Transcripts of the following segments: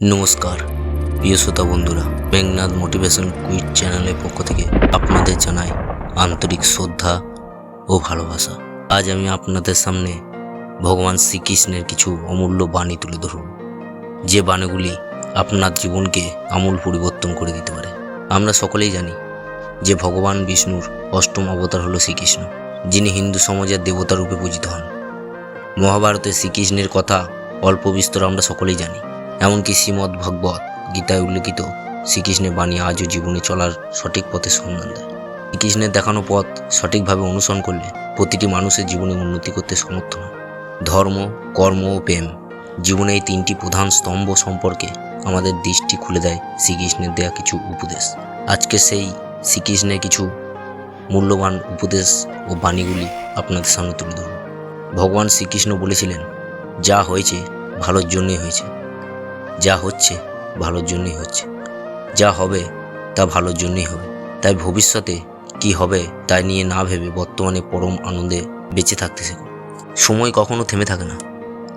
নমস্কার, প্রিয় শ্রোতা বন্ধুরা মেঘনাথ মোটিভেশন কুইট চ্যানেলের পক্ষ থেকে আপনাদের জানাই আন্তরিক শ্রদ্ধা ও ভালোবাসা। আজ আমি আপনাদের সামনে ভগবান শ্রীকৃষ্ণের কিছু অমূল্য বাণী তুলে ধরব, যে বাণীগুলি আপনার জীবনকে আমূল পরিবর্তন করে দিতে পারে। আমরা সকলেই জানি যে ভগবান বিষ্ণুর অষ্টম অবতার হলো শ্রীকৃষ্ণ, যিনি হিন্দু সমাজের দেবতা রূপে পূজিত হন। মহাভারতে শ্রীকৃষ্ণের কথা অল্প বিস্তর আমরা সকলেই জানি। এমনকি শ্রীমদ্ ভগবত গীতায় উল্লেখিত শ্রীকৃষ্ণের বাণী আজও জীবনে চলার সঠিক পথে সন্ধান দেয়। শ্রীকৃষ্ণের দেখানো পথ সঠিকভাবে অনুসরণ করলে প্রতিটি মানুষের জীবনে উন্নতি করতে সমর্থ হয়। ধর্ম, কর্ম ও প্রেম জীবনে এই তিনটি প্রধান স্তম্ভ সম্পর্কে আমাদের দৃষ্টি খুলে দেয় শ্রীকৃষ্ণের দেয়া কিছু উপদেশ। আজকে সেই শ্রীকৃষ্ণের কিছু মূল্যবান উপদেশ ও বাণীগুলি আপনাদের সামনে তুলে ধরব। ভগবান শ্রীকৃষ্ণ বলেছিলেন, যা হয়েছে ভালোর জন্যই হয়েছে। যা হচ্ছে ভালোর জন্যই হচ্ছে। যা হবে তা ভালোর জন্যই হবে। তাই ভবিষ্যতে কি হবে তাই নিয়ে না ভেবে বর্তমানে পরম আনন্দে বেঁচে থাকতে শেখো। সময় কখনো থেমে থাকে না।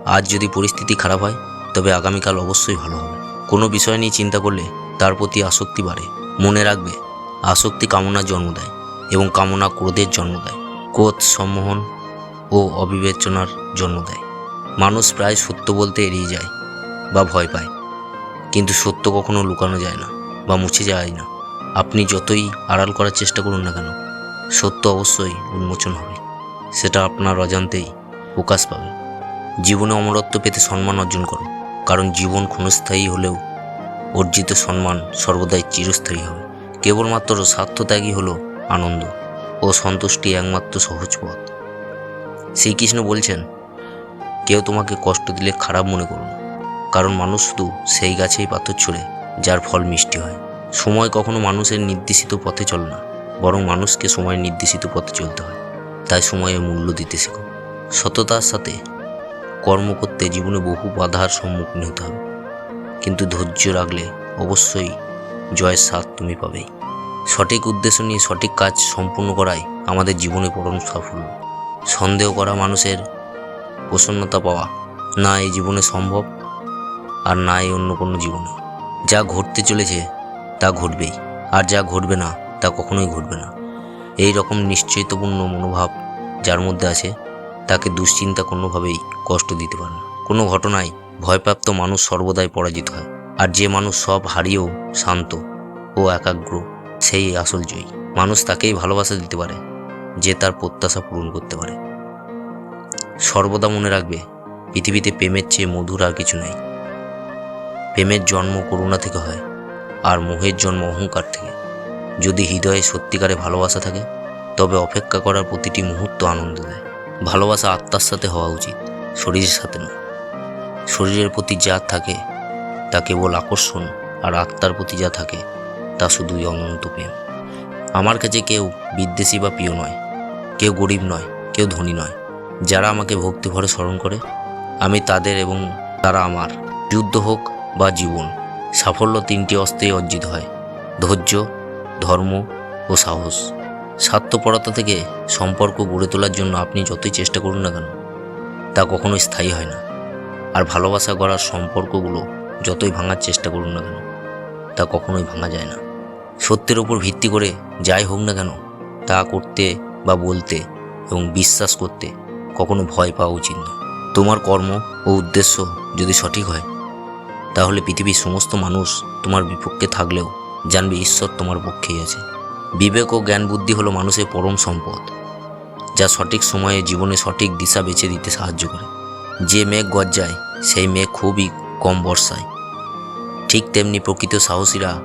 আজ যদি পরিস্থিতি খারাপ হয়, তবে আগামীকাল অবশ্যই ভালো হবে। কোনো বিষয় নিয়ে চিন্তা করলে তার প্রতি আসক্তি বাড়ে। মনে রাখবে, আসক্তি কামনার জন্ম দেয় এবং কামনা ক্রোধের জন্ম দেয়। ক্রোধ সম্মোহন ও অবিবেচনার জন্ম দেয়। মানুষ প্রায় সত্য বলতে এড়িয়ে যায় বা ভয় পায়। কিন্তু সত্য কখনো লুকানো যায় না বা মুছে যায় না। আপনি যতই আড়াল করার চেষ্টা করুন না কেন, সত্য অবশ্যই উন্মোচন হবে। সেটা আপনার অজান্তেই প্রকাশ পাবে। জীবনে অমরত্ব পেতে সম্মান অর্জন করো, কারণ জীবন ক্ষণস্থায়ী হলেও অর্জিত সম্মান সর্বদাই চিরস্থায়ী হবে। কেবলমাত্র স্বার্থত্যাগই হলো আনন্দ ও সন্তুষ্টি একমাত্র সহজ পথ। শ্রীকৃষ্ণ বলছেন, কেউ তোমাকে কষ্ট দিলে খারাপ মনে করো না। কারণ মানুষ শুধু সেই গাছেই পাথর ছুঁড়ে, যার ফল মিষ্টি হয়। সময় কখনো মানুষের নির্দেশিত পথে চলে না, বরং মানুষকে সময়ের নির্দেশিত পথে চলতে হয়। তাই সময়ের মূল্য দিতে শেখো। সততার সাথে কর্ম করতে জীবনে বহু বাধার সম্মুখীন হতে হবে। কিন্তু ধৈর্য রাখলে অবশ্যই জয়ের স্বাদ তুমি পাবেই। সঠিক উদ্দেশ্য নিয়ে সঠিক কাজ সম্পূর্ণ করাই আমাদের জীবনে পরম সাফল্য। সন্দেহ করা মানুষের প্রসন্নতা পাওয়া না এই জীবনে সম্ভব? আর নাই অন্য কোনো জীবনে। যা ঘটতে চলেছে, তা ঘটবেই। আর যা ঘটবে না, তা কখনোই ঘটবে না। এই রকম নিশ্চয়তাপূর্ণ মনোভাব যার মধ্যে আছে, তাকে দুশ্চিন্তা কোনোভাবেই কষ্ট দিতে পারে না। কোনো ঘটনায় ভয়প্রাপ্ত মানুষ সর্বদাই পরাজিত হয়। আর যে মানুষ সব হারিয়েও শান্ত ও একাগ্র, সেই আসল জয়ী। মানুষ তাকেই ভালোবাসা দিতে পারে, যে তার প্রত্যাশা পূরণ করতে পারে। সর্বদা মনে রাখবে, পৃথিবীতে প্রেমের চেয়ে মধুর আর কিছু নেই। প্রেমের জন্ম করুণা থেকে হয় আর মোহের জন্ম অহংকার থেকে। যদি হৃদয়ে সত্যিকারে ভালোবাসা থাকে, তবে অপেক্ষা করার প্রতিটি মুহূর্ত আনন্দ দেয়। ভালোবাসা আত্মার সাথে হওয়া উচিত, শরীরের সাথে নয় শরীরের প্রতি যা থাকে, তা কেবল আকর্ষণ আর আত্মার প্রতি যা থাকে, তা শুধুই অনন্ত প্রেম। আমার কাছে কেউ বিদ্বেষী বা প্রিয় নয়, কেউ গরিব নয়, কেউ ধনী নয়। যারা আমাকে ভক্তিভরে স্মরণ করে, আমি তাদের এবং তারা আমার। যুদ্ধ হোক বা জীবন, সাফল্য তিনটি অস্ত্রেই অর্জিত হয়, ধৈর্য, ধর্ম ও সাহস। স্বার্থপরতা থেকে সম্পর্ক গড়ে তোলার জন্য আপনি যতই চেষ্টা করুন না কেন, তা কখনোই স্থায়ী হয় না। আর ভালোবাসা করার সম্পর্কগুলো যতই ভাঙার চেষ্টা করুন না কেন, তা কখনোই ভাঙা যায় না। সত্যের ওপর ভিত্তি করে যাই হোক না কেন, তা করতে বা বলতে এবং বিশ্বাস করতে কখনো ভয় পাওয়া উচিত না তোমার কর্ম ও উদ্দেশ্য যদি সঠিক হয় তাহলে পৃথিবীর সমস্ত মানুষ তোমার বিপক্ষে থাকলেও জানবে ঈশ্বর তোমার পক্ষেই আছে। বিবেক ও জ্ঞান বুদ্ধি হলো মানুষের পরম সম্পদ, যা সঠিক সময়ে জীবনে সঠিক দিশা বেছে দিতে সাহায্য করে। যে মেঘ গজ্জায় সেই মেঘ খুবই কম বর্ষায়। ঠিক তেমনি প্রকৃত সাহসীরা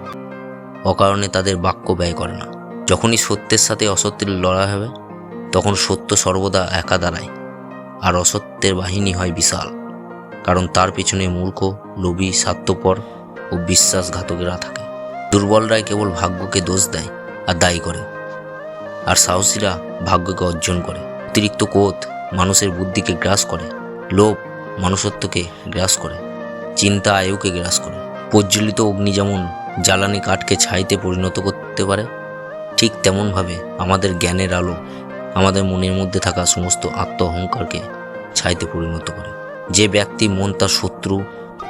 অকারণে তাদের বাক্য ব্যয় করে না। যখনই সত্যের সাথে অসত্যের লড়াই হবে, তখন সত্য সর্বদা একা দাঁড়ায়, আর অসত্যের বাহিনী হয় বিশাল। কারণ তার পিছনে মূর্খ, লোভী, স্বার্থপর ও বিশ্বাসঘাতকেরা থাকে। দুর্বলরাই কেবল ভাগ্যকে দোষ দেয় আর দায়ী করে। আর সাহসীরা ভাগ্যকে অর্জন করে। অতিরিক্ত ক্রোধ মানুষের বুদ্ধিকে গ্রাস করে। লোভ মনুষ্যত্বকে গ্রাস করে। চিন্তা আয়ুকে গ্রাস করে। প্রজ্বলিত অগ্নি যেমন জ্বালানি কাঠকে ছাইতে পরিণত করতে পারে, ঠিক তেমনভাবে আমাদের জ্ঞানের আলো আমাদের মনের মধ্যে থাকা সমস্ত আত্ম অহংকারকে ছাইতে পরিণত করে। যে ব্যক্তি মন তার শত্রু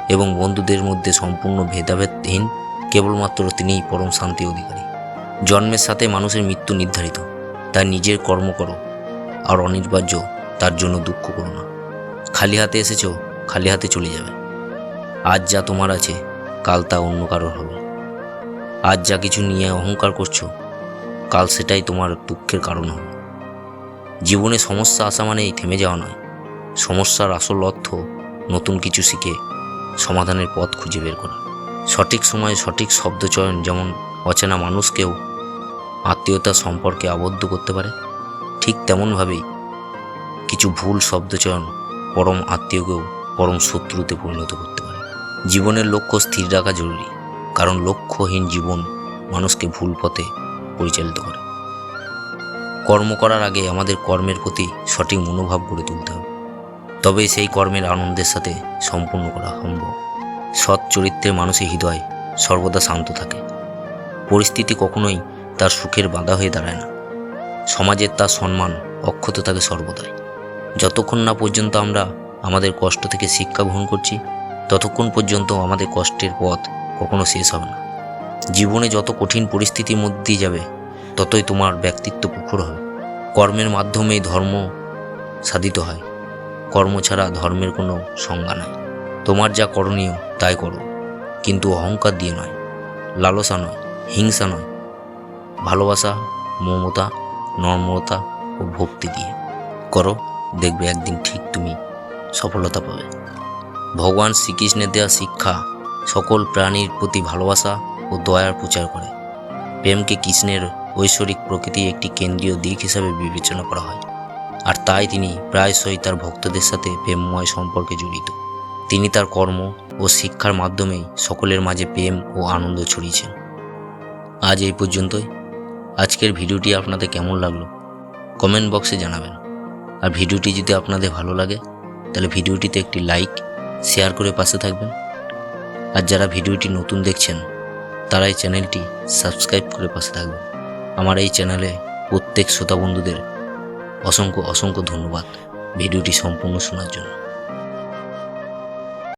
এবং বন্ধুদের মধ্যে সম্পূর্ণ ভেদাভেদহীন, কেবলমাত্র তিনিই পরম শান্তি অধিকারী। জন্মের সাথে মানুষের মৃত্যু নির্ধারিত। তাই নিজের কর্ম করো, আর অনির্বার্য তার জন্য দুঃখ করো না। খালি হাতে এসেছ, খালি হাতে চলে যাবে। আজ যা তোমার আছে, কাল তা অন্য কারোর হবে। আজ যা কিছু নিয়ে অহংকার করছ, কাল সেটাই তোমার দুঃখের কারণ হবে। জীবনে সমস্যা আসা মানেই থেমে যাওয়া নয়। সমস্যার আসল অর্থ নতুন কিছু শিখে সমাধানের পথ খুঁজে বের করা। সঠিক সময়ে সঠিক শব্দচয়ন যেমন অচেনা মানুষকেও আত্মীয়তার সম্পর্কে আবদ্ধ করতে পারে, ঠিক তেমনভাবেই কিছু ভুল শব্দচয়ন পরম আত্মীয়কেও পরম শত্রুতে পরিণত করতে পারে। জীবনের লক্ষ্য স্থির রাখা জরুরি, কারণ লক্ষ্যহীন জীবন মানুষকে ভুল পথে পরিচালিত করে। কর্ম করার আগে আমাদের কর্মের প্রতি সঠিক মনোভাব গড়ে তুলতে হবে। তবেই সেই কর্মের আনন্দের সাথে সম্পূর্ণ করা সম্ভব সৎ চরিত্রের মানুষের হৃদয় সর্বদা শান্ত থাকে। পরিস্থিতি কখনোই তার সুখের বাধা হয়ে দাঁড়ায় না। সমাজের তার সম্মান অক্ষত থাকে সর্বদাই। যতক্ষণ না পর্যন্ত আমরা আমাদের কষ্ট থেকে শিক্ষা গ্রহণ করছি, ততক্ষণ পর্যন্ত আমাদের কষ্টের পথ কখনো শেষ হবে না। জীবনে যত কঠিন পরিস্থিতির মধ্যে যাবে, ততই তোমার ব্যক্তিত্ব প্রখর হবে। কর্মের মাধ্যমেই ধর্ম সাধিত হয়। কর্ম ছাড়া ধর্মের কোনো সংজ্ঞা নাই। তোমার যা করণীয়, তাই করো। কিন্তু অহংকার দিয়ে নয়, লালসা নয়, হিংসা নয়। ভালোবাসা, মমতা নর্মতা ও ভক্তি দিয়ে করো। দেখবে একদিন ঠিক তুমি সফলতা পাবে। ভগবান শ্রীকৃষ্ণের দেওয়া শিক্ষা সকল প্রাণীর প্রতি ভালোবাসা ও দয়ার প্রচার করে। প্রেমকে কৃষ্ণের ঐশ্বরিক প্রকৃতি একটি কেন্দ্রীয় দিক হিসাবে বিবেচনা করা হয়। আর তাই তিনি প্রায়শই তার ভক্তদের সাথে প্রেমময় সম্পর্কে জড়িত। তিনি তার কর্ম ও শিক্ষার মাধ্যমেই সকলের মাঝে প্রেম ও আনন্দ ছড়িয়েছেন। আজ এই পর্যন্তই। আজকের ভিডিওটি আপনাদের কেমন লাগল? কমেন্ট বক্সে জানাবেন। আর ভিডিওটি যদি আপনাদের ভালো লাগে, তাহলে ভিডিওটিতে একটি লাইক, শেয়ার করে পাশে থাকবেন। আর যারা ভিডিওটি নতুন দেখছেন, তারা এই চ্যানেলটি সাবস্ক্রাইব করে পাশে থাকবেন। আমার এই চ্যানেলে প্রত্যেক শ্রোতা বন্ধুদের অসংখ্য অসংখ্য ধন্যবাদ ভিডিওটি সম্পূর্ণ শোনার জন্য।